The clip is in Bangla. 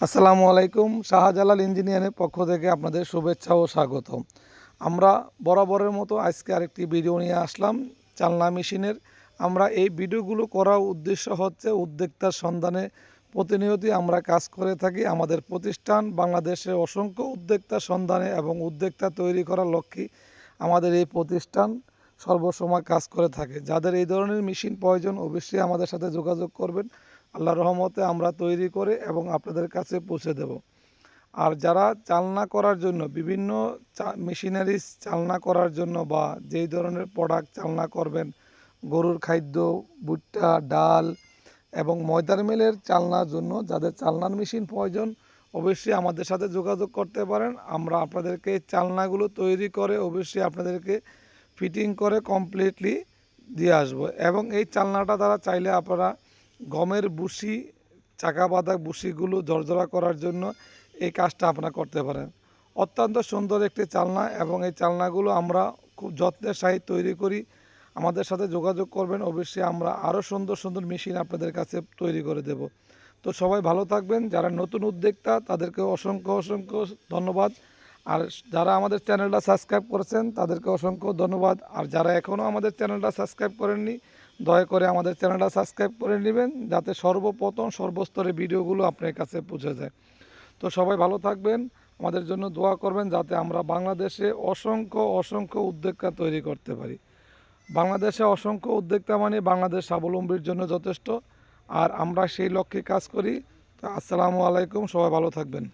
আসসালামু আলাইকুম, শাহজালাল ইঞ্জিনিয়ারের পক্ষ থেকে আপনাদের শুভেচ্ছা ও স্বাগত। আমরা বরাবরের মতো আজকে আরেকটি ভিডিও নিয়ে আসলাম, চালনা মেশিনের। আমরা এই ভিডিওগুলো করার উদ্দেশ্য হচ্ছে উদ্যোক্তার সন্ধানে প্রতিনিয়তই আমরা কাজ করে থাকি। আমাদের প্রতিষ্ঠান বাংলাদেশে অসংখ্য উদ্যোক্তার সন্ধানে এবং উদ্যোক্তা তৈরি করার লক্ষ্যে আমাদের এই প্রতিষ্ঠান সর্বসময় কাজ করে থাকে। যাদের এই ধরনের মেশিন প্রয়োজন, অবশ্যই আমাদের সাথে যোগাযোগ করবেন। আল্লাহ রহমতে আমরা তৈরি করে এবং আপনাদের কাছে পৌঁছে দেব। আর যারা চালনা করার জন্য, বিভিন্ন মেশিনারিজ চালনা করার জন্য বা যেই ধরনের প্রোডাক্ট চালনা করবেন, গরুর খাদ্য, ভুট্টা, ডাল এবং ময়দার মিলের চালনার জন্য, যাদের চালনার মেশিন প্রয়োজন, অবশ্যই আমাদের সাথে যোগাযোগ করতে পারেন। আমরা আপনাদেরকে চালনাগুলো তৈরি করে অবশ্যই আপনাদেরকে ফিটিং করে কমপ্লিটলি দিয়ে আসব। এবং এই চালনাটা তারা চাইলে আপনারা গমের বুসি, চাকা বাঁধা বুসিগুলো জর্জরা করার জন্য এই কাজটা আপনারা করতে পারেন। অত্যন্ত সুন্দর একটি চালনা এবং এই চালনাগুলো আমরা খুব যত্নের সহিত তৈরি করি। আমাদের সাথে যোগাযোগ করবেন, অবশ্যই আমরা আরও সুন্দর সুন্দর মেশিন আপনাদের কাছে তৈরি করে দেব। তো সবাই ভালো থাকবেন। যারা নতুন উদ্যোক্তা, তাদেরকে অসংখ্য অসংখ্য ধন্যবাদ। আর যারা আমাদের চ্যানেলটা সাবস্ক্রাইব করেছেন, তাদেরকে অসংখ্য ধন্যবাদ। আর যারা এখনও আমাদের চ্যানেলটা সাবস্ক্রাইব করেননি দয়া করে আমাদের চ্যানেলটা সাবস্ক্রাইব করে নেবেন যাতে সর্বপ্রথম সর্বস্তরে ভিডিওগুলো আপনার কাছে পৌঁছে যায়। তো সবাই ভালো থাকবেন, আমাদের জন্য দোয়া করবেন যাতে আমরা বাংলাদেশে অসংখ্য অসংখ্য উদ্যোক্তা তৈরি করতে পারি। বাংলাদেশে অসংখ্য উদ্যোক্তা মানে বাংলাদেশ স্বাবলম্বীর জন্য যথেষ্ট। আর আমরা সেই লক্ষ্যে কাজ করি। তো আসসালামু আলাইকুম, সবাই ভালো থাকবেন।